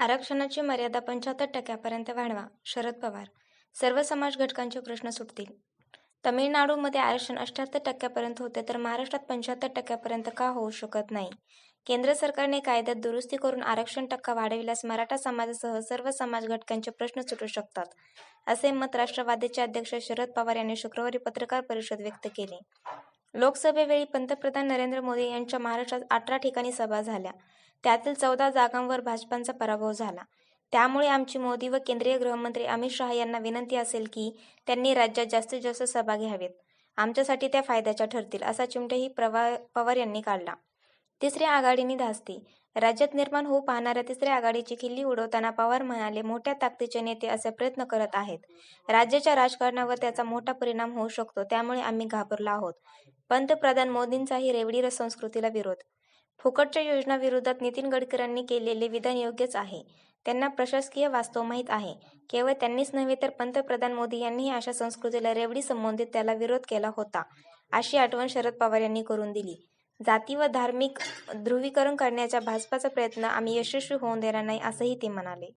आरक्षणाची मर्यादा पंच्याहत्तर टक्क्यापर्यंत वाढवा, शरद पवार. सर्व समाज घटकांचे प्रश्न सुटतील. तमिळनाडूमध्ये आरक्षण अठ्ठ्याहत्तर टक्क्यापर्यंत होते तर महाराष्ट्रात पंच्याहत्तर टक्क्यापर्यंत का होऊ शकत नाही? केंद्र सरकारने कायद्यात दुरुस्ती करून आरक्षण टक्का वाढविल्यास मराठा समाजासह सर्व समाज घटकांचे प्रश्न सुटू शकतात, असे मत राष्ट्रवादीचे अध्यक्ष शरद पवार यांनी शुक्रवारी पत्रकार परिषद व्यक्त केले. लोकसभेवेळी पंतप्रधान नरेंद्र मोदी यांच्या महाराष्ट्रात अठरा ठिकाणी सभा झाल्या. त्यातील चौदा जागांवर भाजपांचा पराभव झाला. त्यामुळे आमची मोदी व केंद्रीय गृहमंत्री अमित शहा यांना विनंती असेल की त्यांनी राज्यात जास्तीत जास्त सभा घ्यावेत आमच्यासाठी त्या फायद्याच्या ठरतील, असा चिमटाही पवार यांनी काढला. तिसऱ्या आघाडीने धास्ती राज्यात निर्माण होऊ पाहणाऱ्या तिसऱ्या आघाडीची खिल्ली उडवताना पवार म्हणाले मोठ्या ताकदीचे नेते असे प्रयत्न करत आहेत. राज्याच्या राजकारणावर त्याचा मोठा परिणाम होऊ शकतो त्यामुळे आम्ही घाबरलो आहोत. पंतप्रधान मोदींचाही रेवडी संस्कृतीला विरोध फुकटच्या योजनाविरोधात नितीन गडकरांनी केलेले विधान योग्यच आहे. त्यांना प्रशासकीय वास्तव माहीत आहे. केवळ त्यांनीच नव्हे तर पंतप्रधान मोदी यांनीही अशा संस्कृतीला रेवडी संबंधित त्याला विरोध केला होता, अशी आठवण शरद पवार यांनी करून दिली. जाती व धार्मिक ध्रुवीकरण करण्याच्या भाजपाचा प्रयत्न आम्ही यशस्वी होऊन देणार नाही, असंही ते म्हणाले.